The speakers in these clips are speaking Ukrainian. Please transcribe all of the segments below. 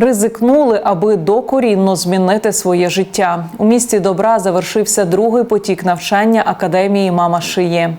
Ризикнули, аби докорінно змінити своє життя. У місті добра завершився другий потік навчання академії Мама шиє.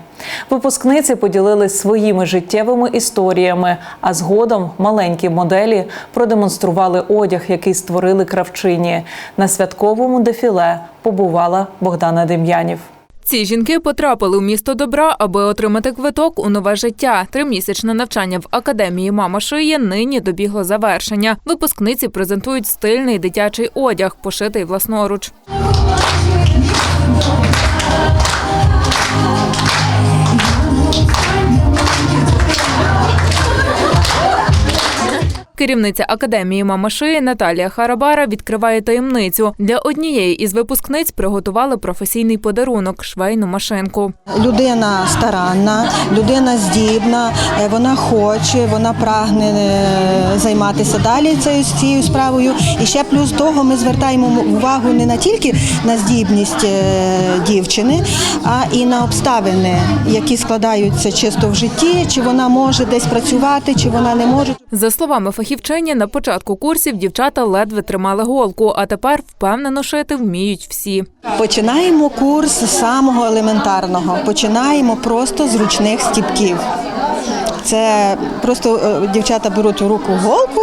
Випускниці поділились своїми життєвими історіями, а згодом маленькі моделі продемонстрували одяг, який створили кравчині. На святковому дефіле побувала Богдана Дем'янів. Ці жінки потрапили у місто добра, аби отримати квиток у нове життя. Тримісячне навчання в академії Мама шиє нині добігло завершення. Випускниці презентують стильний дитячий одяг, пошитий власноруч. Керівниця академії Мама шиє Наталія Харабара відкриває таємницю. Для однієї із випускниць приготували професійний подарунок швейну машинку. Людина старанна, людина здібна, е, вона хоче, вона прагне е, займатися далі цією справою. І ще плюс того ми звертаємо увагу не на тільки на здібність е, дівчини, а і на обставини, які складаються чисто в житті, чи вона може десь працювати, чи вона не може. За словами фахівчині, на початку курсів дівчата ледве тримали голку, а тепер впевнено шити вміють всі. Починаємо курс з самого елементарного. Починаємо просто з ручних стіпків. Це просто е, дівчата беруть у руку голку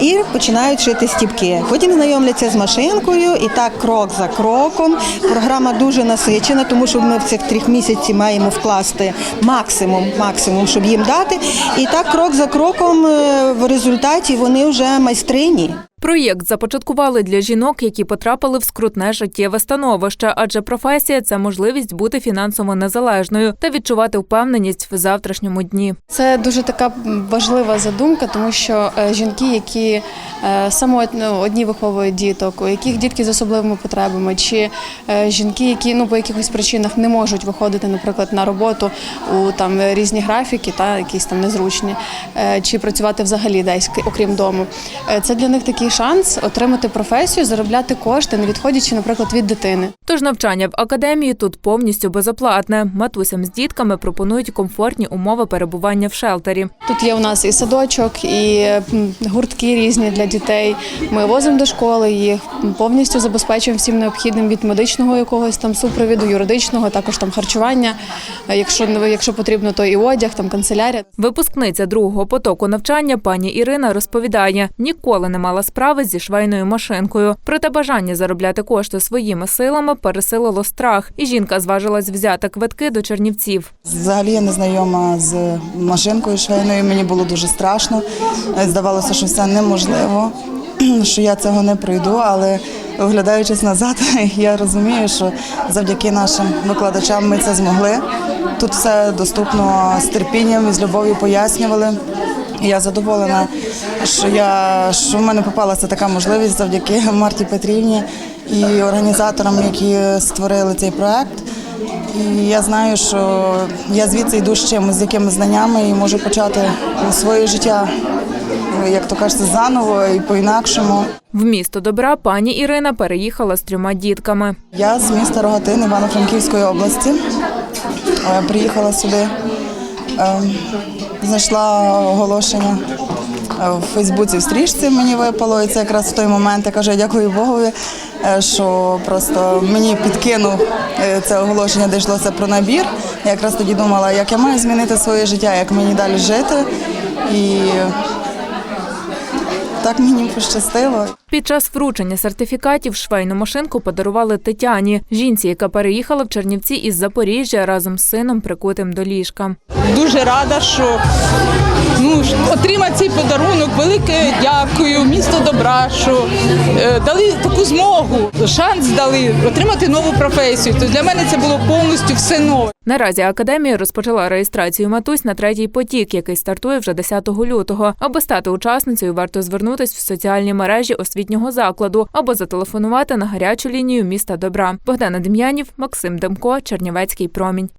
і починають шити стіпки. Потім знайомляться з машинкою, і так крок за кроком. Програма дуже насичена, тому що ми в цих трьох місяці маємо вкласти максимум, максимум, щоб їм дати. І так крок за кроком е, в результаті вони вже майстрині. Проєкт започаткували для жінок, які потрапили в скрутне життєве становище, адже професія це можливість бути фінансово незалежною та відчувати впевненість в завтрашньому дні. Це дуже така важлива задумка, тому що е, жінки, які е, самотно одні виховують діток, у яких дітки з особливими потребами, чи е, жінки, які ну по якихось причинах не можуть виходити, наприклад, на роботу у там різні графіки, та якісь там незручні, чи працювати взагалі десь окрім дому. Це для них такий шанс отримати професію, заробляти кошти, не відходячи, наприклад, від дитини. Тож навчання в академії тут повністю безоплатне. Матусям з дітками пропонують комфортні умови перебування в шелтері. Тут є у нас і садочок, і гуртки різні для дітей. Ми возимо до школи їх, повністю забезпечуємо всім необхідним від медичного якогось там супровіду, юридичного, також там харчування. Е, Якщо якщо потрібно, то і одяг, там канцелярія. Випускниця другого потоку навчання пані Ірина розповідає, ніколи не мала справи зі швейною машинкою. Проте бажання заробляти кошти своїми силами пересилило страх, і жінка зважилась взяти квитки до Чернівців. Взагалі я не знайома з машинкою швейною. Мені було дуже страшно. Здавалося, що все неможливо, що я цього не пройду. Але оглядаючись назад, я розумію, що завдяки нашим викладачам ми це змогли. Тут все доступно з терпінням і з любов'ю пояснювали. Я задоволена, що я що в мене попалася така можливість завдяки Марті Петрівні і організаторам, які створили цей проект. І я знаю, що я звідси йду з чимось, з якими знаннями і можу почати своє життя, як то кажеться, заново і по-інакшому. В місто добра пані Ірина переїхала з трьома дітками. Я з міста Рогатин Івано-Франківської області. Е, Приїхала сюди, знайшла оголошення е, в Фейсбуці в стрічці мені випало, і це якраз в той момент я кажу, я дякую Богові, е, що просто мені підкинув е, це оголошення, де йшлося про набір. Я якраз тоді думала, як я маю змінити своє життя, як мені далі жити. І так мені пощастило. Під час вручення сертифікатів швейну машинку подарували Тетяні, жінці, яка переїхала в Чернівці із Запоріжжя разом з сином, прикутим до ліжка. дуже рада, що ну, ж, отримати цей подарунок. Велике дякую, місто добра, що е, дали таку змогу, шанс дали отримати нову професію. То для мене це було повністю все нове. Наразі академія розпочала реєстрацію матусь на третій потік, який стартує вже 10 лютого. Аби стати учасницею, варто звернутись в соціальні мережі освітнього закладу або зателефонувати на гарячу лінію міста добра. Богдана Дем'янів, Максим Демко, Чернівецький промінь.